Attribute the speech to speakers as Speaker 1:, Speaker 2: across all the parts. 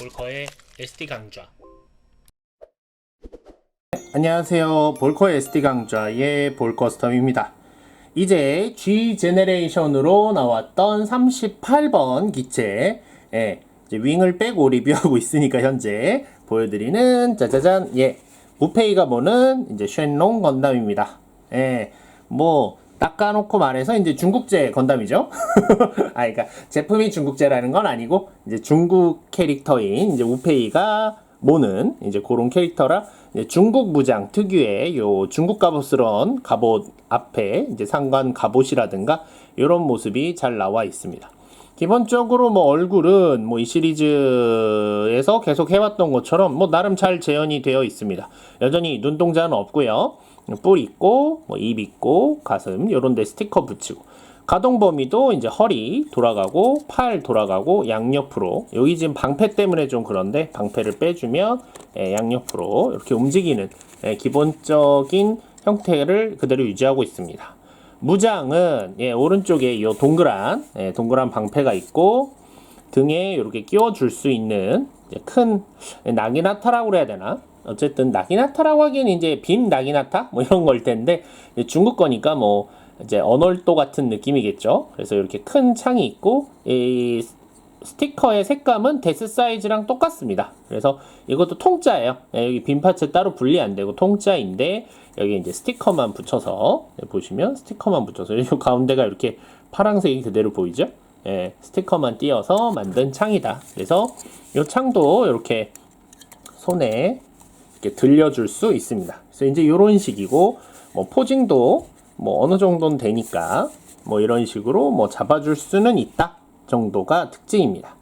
Speaker 1: 볼커의 SD 강좌
Speaker 2: 안녕하세요. 볼커 SD 강좌의 볼커스텀입니다. 이제 G 제네레이션으로 나왔던 38번 기체, 예, 윙을 빼고 리뷰하고 있으니까 현재 보여드리는 짜자잔, 예, 무페이가 보는 이제 쉔롱 건담입니다. 예, 뭐 닦아놓고 말해서 이제 중국제 건담이죠. 아, 그러니까 제품이 중국제라는 건 아니고 이제 중국 캐릭터인 이제 우페이가 모는 이제 그런 캐릭터라 이제 중국 무장 특유의 요 중국 갑옷스러운 갑옷 앞에 이제 상관 갑옷이라든가 이런 모습이 잘 나와 있습니다. 기본적으로 뭐 얼굴은 뭐 이 시리즈에서 계속 해왔던 것처럼 뭐 나름 잘 재현이 되어 있습니다. 여전히 눈동자는 없고요. 뿔 있고 뭐 입 있고 가슴 요런 데 스티커 붙이고 가동 범위도 이제 허리 돌아가고 팔 돌아가고 양옆으로 여기 지금 방패 때문에 좀 그런데 방패를 빼주면 예, 양옆으로 이렇게 움직이는 예, 기본적인 형태를 그대로 유지하고 있습니다. 무장은 예, 오른쪽에 이 동그란 예, 동그란 방패가 있고 등에 이렇게 끼워 줄 수 있는 큰 나기나타라고 그래야 되나? 어쨌든 나기나타라고 하기에는 이제 빔 나기나타 뭐 이런 걸 텐데 중국 거니까 뭐 이제 언월도 같은 느낌이겠죠. 그래서 이렇게 큰 창이 있고 이 스티커의 색감은 데스 사이즈랑 똑같습니다. 그래서 이것도 통짜예요. 예, 여기 빔 파츠 따로 분리 안 되고 통짜인데 여기 이제 스티커만 붙여서 예, 보시면 스티커만 붙여서 이 가운데가 이렇게 파란색이 그대로 보이죠? 예, 스티커만 띄어서 만든 창이다. 그래서 이 창도 이렇게 손에 이렇게 들려줄 수 있습니다. 그래서 이제 이런 식이고 뭐 포징도 뭐 어느 정도는 되니까 뭐 이런 식으로 뭐 잡아줄 수는 있다 정도가 특징입니다.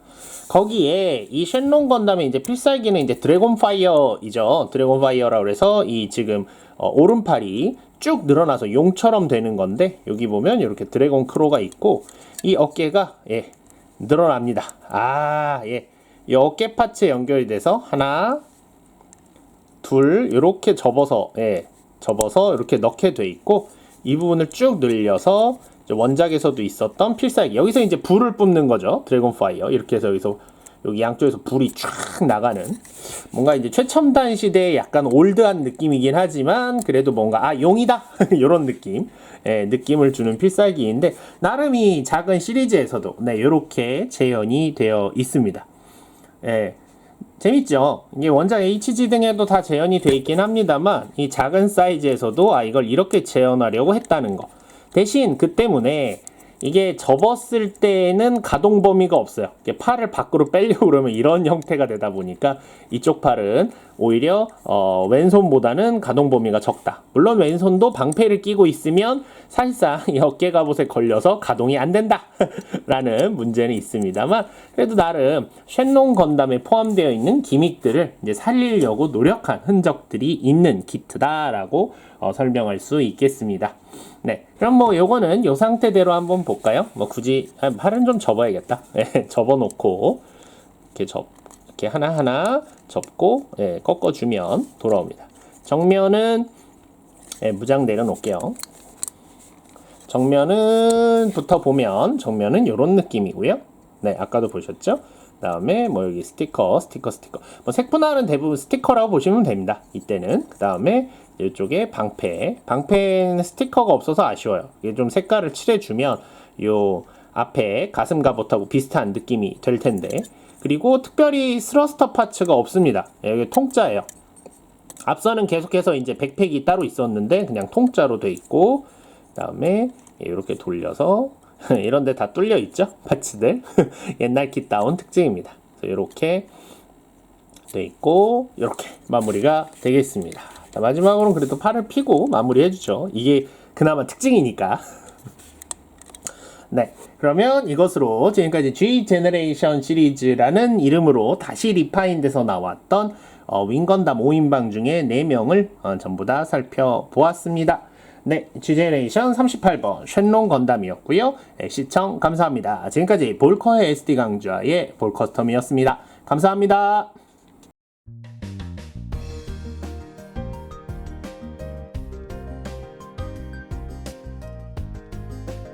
Speaker 2: 거기에 이 쉔롱 건담의 이제 필살기는 이제 드래곤 파이어이죠. 드래곤 파이어라 그래서 이 지금 어, 오른팔이 쭉 늘어나서 용처럼 되는 건데 여기 보면 이렇게 드래곤 크로가 있고 이 어깨가 예 늘어납니다. 아 예. 이 어깨 파츠에 연결이 돼서 하나 둘 이렇게 접어서 예 접어서 이렇게 넣게 돼 있고 이 부분을 쭉 늘려서 원작에서도 있었던 필살기. 여기서 이제 불을 뿜는 거죠. 드래곤 파이어. 이렇게 해서 여기서 여기 양쪽에서 불이 쫙 나가는. 뭔가 이제 최첨단 시대의 약간 올드한 느낌이긴 하지만 그래도 뭔가 아 용이다! 이런 느낌. 예, 느낌을 주는 필살기인데 나름 이 작은 시리즈에서도 네 이렇게 재현이 되어 있습니다. 예, 재밌죠? 이게 원작 HG 등에도 다 재현이 돼 있긴 합니다만 이 작은 사이즈에서도 아 이걸 이렇게 재현하려고 했다는 거. 대신 그 때문에 이게 접었을 때는 가동 범위가 없어요. 팔을 밖으로 빼려고 그러면 이런 형태가 되다 보니까 이쪽 팔은 오히려 어, 왼손보다는 가동 범위가 적다. 물론 왼손도 방패를 끼고 있으면 사실상 이 어깨 갑옷에 걸려서 가동이 안 된다. 라는 문제는 있습니다만 그래도 나름 쉔롱 건담에 포함되어 있는 기믹들을 이제 살리려고 노력한 흔적들이 있는 키트다라고 어, 설명할 수 있겠습니다. 네, 그럼 뭐 요거는 요 상태대로 한번 볼까요? 뭐 굳이 아, 팔은 좀 접어야겠다. 네, 접어놓고 이렇게 접 이렇게 하나 하나 접고 예, 꺾어주면 돌아옵니다. 정면은 예, 무장 내려놓을게요. 정면은 부터 보면 정면은 이런 느낌이고요. 네, 아까도 보셨죠? 그다음에 뭐 여기 스티커, 스티커, 스티커. 뭐 색분할은 대부분 스티커라고 보시면 됩니다. 이때는 그 다음에 이쪽에 방패. 방패는 스티커가 없어서 아쉬워요. 이게 좀 색깔을 칠해주면 요 앞에 가슴 갑옷하고 비슷한 느낌이 될 텐데. 그리고 특별히 스러스터 파츠가 없습니다. 여기 통짜예요. 앞서는 계속해서 이제 백팩이 따로 있었는데 그냥 통짜로 돼 있고 그다음에 이렇게 돌려서 이런 데 다 뚫려 있죠 파츠들 옛날 킷다운 특징입니다 그래서 이렇게 돼 있고 이렇게 마무리가 되겠습니다 자, 마지막으로는 그래도 팔을 피고 마무리 해주죠 이게 그나마 특징이니까 네. 그러면 이것으로 지금까지 G 제너레이션 시리즈라는 이름으로 다시 리파인돼서 나왔던 어, 윙건담 5인방 중에 4명을 어, 전부 다 살펴보았습니다. 네, G 제너레이션 38번 쉔롱 건담이었고요. 네, 시청 감사합니다. 지금까지 볼커의 SD 강좌의 볼커스텀이었습니다. 감사합니다.